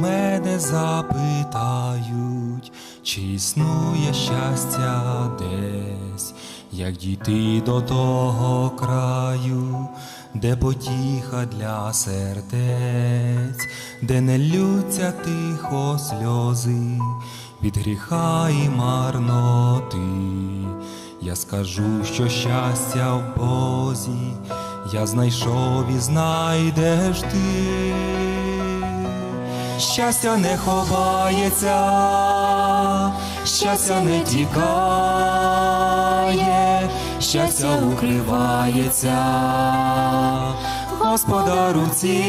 мене запитають, чи існує щастя десь, як дійти до того краю, де потіха для сердець, де не лються тихо сльози від гріха і марноти. Я скажу, що щастя в Бозі, я знайшов і знайдеш ти. Щастя не ховається, щастя не тікає, щастя укривається, Господа руці,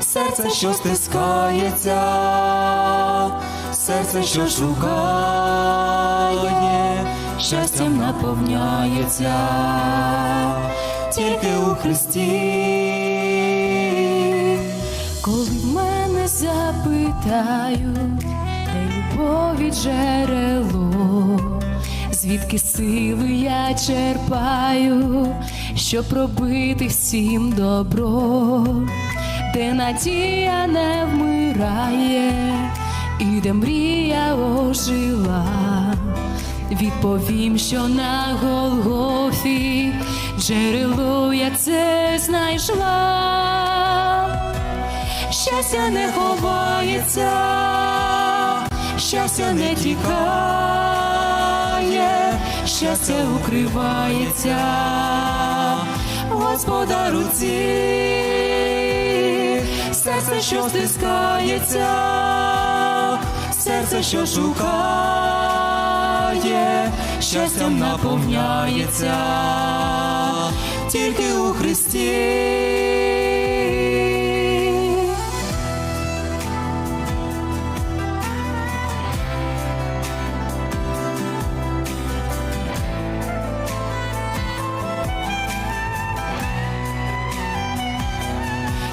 серце, що стискається, серце, що шукає, щастям наповняється, тільки у Христі. Коли мене запитають, де любові джерело, звідки сили я черпаю, щоб робити всім добро, де надія не вмирає, і де мрія ожила. Відповім, що на Голгофі джерело я це знайшла. Щастя не ховається, щастя не тікає, щастя укривається, Господа руці, серце, що стискається, серце, що шукає, щастям наповняється, тільки у Христі.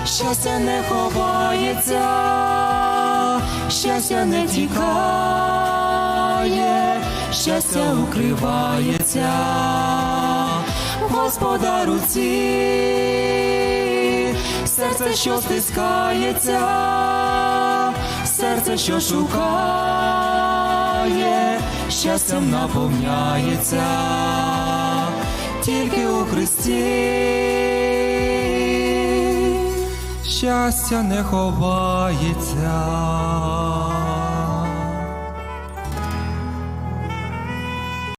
Щастя не ховається, щастя не тікає, щастя укривається, Господа руці, серце, що стискається, серце, що шукає, щастям наповняється, тільки у Христі. Щастя не ховається,